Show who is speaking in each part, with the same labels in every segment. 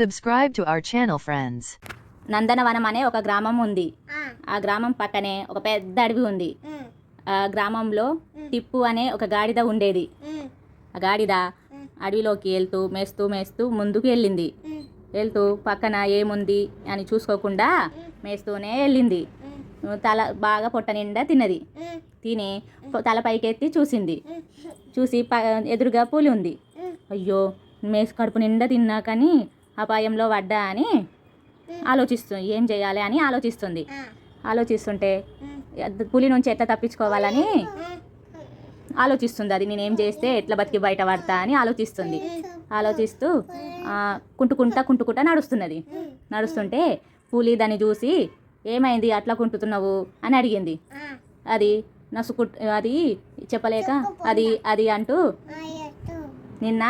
Speaker 1: Subscribe to our channel, friends.
Speaker 2: నందనవనం అనే ఒక గ్రామం ఉంది. ఆ. గ్రామం పక్కనే ఒక పెద్ద అడవి ఉంది. ఆ గ్రామంలో టిప్పు అనే ఒక గాడిద ఉండేది. ఆ గాడిద అడవిలోకి వెళ్తూ మేస్తూ మేస్తూ ముందుకు వెళ్ళింది. వెళ్తూ పక్కన ఏముంది? అని చూసుకోకుండా మేస్తూనే వెళ్ళింది. తల బాగా పొట్ట నిండా తిన్నది. తిని తల పైకెత్తి చూసింది. చూసి ప ఎదురుగా పూలి ఉంది. అయ్యో మేసు కడుపు నిండా తిన్నా కానీ అపాయంలో పడ్డా అని ఆలోచిస్తుంది ఏం చేయాలి అని ఆలోచిస్తుంది. ఆలోచిస్తుంటే పులి నుంచి ఎట్లా తప్పించుకోవాలని ఆలోచిస్తుంది. అది నేనేం చేస్తే ఎట్లా బతికి బయట పడతా అని ఆలోచిస్తుంది. ఆలోచిస్తూ కుంటుకుంటా కుంటుకుంటా నడుస్తున్నది. నడుస్తుంటే పులి దాన్ని చూసి ఏమైంది? అట్లా కుంటుతున్నావు? అని అడిగింది. అది నసుకు అది చెప్పలేక అది అది అంటూ నిన్న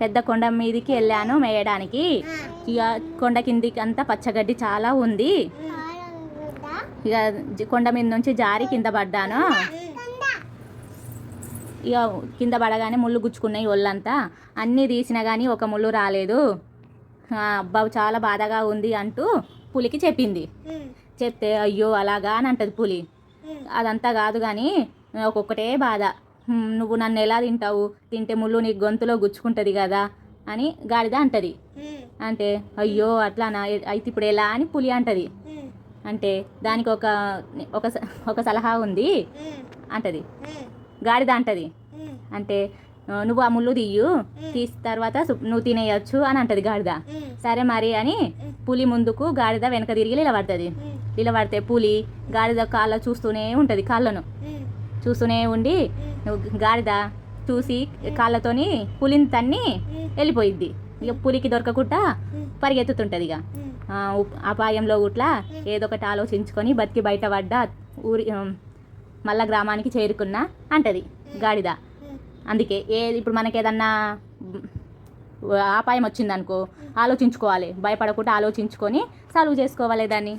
Speaker 2: పెద్ద కొండ మీదికి వెళ్ళాను మేయడానికి. ఇక కొండ కిందికి అంతా పచ్చగడ్డి చాలా ఉంది. ఇక కొండ మీద నుంచి జారి కింద పడ్డాను. ఇక కింద పడగానే ముళ్ళు గుచ్చుకున్నాయి ఒళ్ళంతా. అన్నీ తీసినా కానీ ఒక ముళ్ళు రాలేదు. అబ్బా చాలా బాధగా ఉంది అంటూ పులికి చెప్పింది. చెప్తే అయ్యో అలాగా అని అంటది పులి. అదంతా కాదు కానీ ఒక్కొక్కటే బాధ. నువ్వు నన్ను ఎలా తింటావు? తింటే ముళ్ళు నీ గొంతులో గుచ్చుకుంటుంది కదా అని గాడిద అంటది. అంటే అయ్యో అట్లానా? అయితే ఇప్పుడు ఎలా అని పులి అంటది. అంటే దానికి ఒక ఒక ఒక సలహా ఉంది అంటది. గాడిద అంటది. అంటే "ఆ, నువ్వు ఆ ముళ్ళు తీయు తీసిన తర్వాత నువ్వు తినేయచ్చు అని అంటది గాడిద. సరే మరి అని పులి ముందుకు గాడిద వెనక తిరిగి నిలబడుతుంది. నిలబడితే పులి గాడిద కాళ్ళ చూస్తూనే ఉంటుంది కాళ్ళను. చూస్తూనే ఉండి గాడిద చూసి కాళ్ళతోని పులిని తన్ని వెళ్ళిపోయిద్ది. ఇక పులికి దొరకకుండా పరిగెత్తుతుంటుంది ఇక అపాయంలో గుట్లా ఏదో ఒకటి ఆలోచించుకొని బతికి బయట పడ్డ ఊరి మళ్ళా గ్రామానికి చేరుకున్న అంటది గాడిద. అందుకే ఏ ఇప్పుడు మనకి ఏదన్నా ఆపాయం వచ్చిందనుకో ఆలోచించుకోవాలి. భయపడకుండా ఆలోచించుకొని సాల్వ్ చేసుకోవాలి దాన్ని.